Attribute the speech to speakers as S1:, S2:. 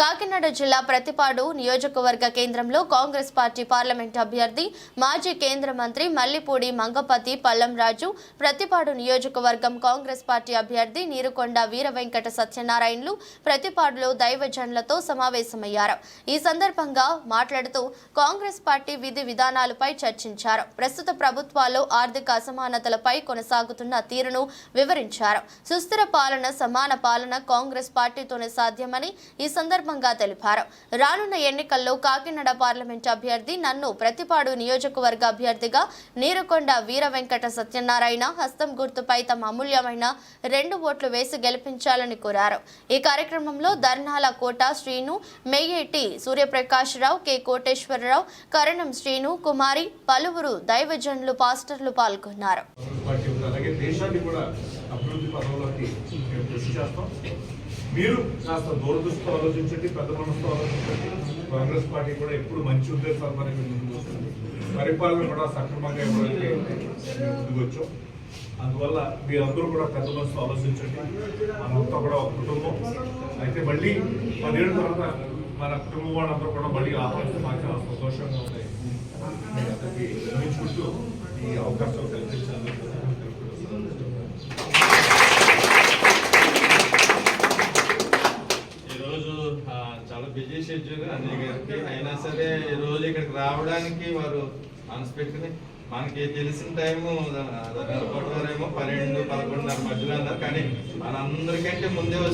S1: కాకినాడ జిల్లా ప్రతిపాడు నియోజకవర్గ కేంద్రంలో కాంగ్రెస్ పార్టీ పార్లమెంట్ అభ్యర్థి మాజీ కేంద్ర మంత్రి మల్లిపూడి మంగపతి పల్లంరాజు ప్రతిపాడు నియోజకవర్గం కాంగ్రెస్ పార్టీ అభ్యర్థి నీరుకొండ వీర వెంకట సత్యనారాయణలు ప్రతిపాడులో దైవజనులతో సమావేశమయ్యారు. ఈ సందర్భంగా మాట్లాడుతూ కాంగ్రెస్ పార్టీ విధి విధానాలపై చర్చించారు. ప్రస్తుత ప్రభుత్వాల్లో ఆర్థిక అసమానతలపై కొనసాగుతున్న తీరును వివరించారు. సుస్థిర పాలన సమాన పాలన కాంగ్రెస్ పార్టీతోనే సాధ్యమని ఈ సందర్భంగా తెలిపారు. రానున్న ఎన్నికల్లో కాకినాడ పార్లమెంట్ అభ్యర్థి నన్ను ప్రతిపాడు నియోజకవర్గ అభ్యర్థిగా నీరుకొండ వీర వెంకట సత్యనారాయణ హస్తం గుర్తుపై తమ అమూల్యమైన రెండు ఓట్లు వేసి గెలిపించాలని కోరారు. ఈ కార్యక్రమంలో ధర్నాల కోట శ్రీను మెయ్యేటి సూర్యప్రకాశ్రావు కె కోటేశ్వరరావు కరణం శ్రీను కుమారి పలువురు దైవజనులు పాస్టర్లు పాల్గొన్నారు.
S2: అలాగే దేశాన్ని కూడా అభివృద్ధి పదంలోకి మేము కృషి చేస్తాం. మీరు కాస్త దూరదృష్టితో ఆలోచించండి పెద్ద మనసుతో ఆలోచించండి. కాంగ్రెస్ పార్టీ కూడా ఎప్పుడు మంచి ఉద్దేశాలు మనకి ముందుకు వస్తుంది పరిపాలన కూడా సక్రమంగా ఇవ్వడానికి మేము ముందుకు వచ్చాం అందువల్ల మీరందరూ కూడా పెద్ద మనసుతో ఆలోచించండి. మనంతా కూడా ఒక కుటుంబం. అయితే మళ్ళీ పదిహేడు తర్వాత మన కుటుంబం వాళ్ళందరూ కూడా మళ్ళీ ఆహ్వానిస్తే మాకు చాలా సంతోషంగా ఉంది. మీ ఈ అవకాశం కల్పించినందుకు
S3: బిజీ షెడ్యూల్ అన్నయ్య గారికి అయినా సరే ఈ రోజు ఇక్కడికి రావడానికి వారు మనసు పెట్టుకుని మనకి తెలిసిన టైము నిలబడేవారేమో పన్నెండు పదకొండున్నర మధ్యలో అన్నారు కానీ మనందరికంటే ముందే వచ్చి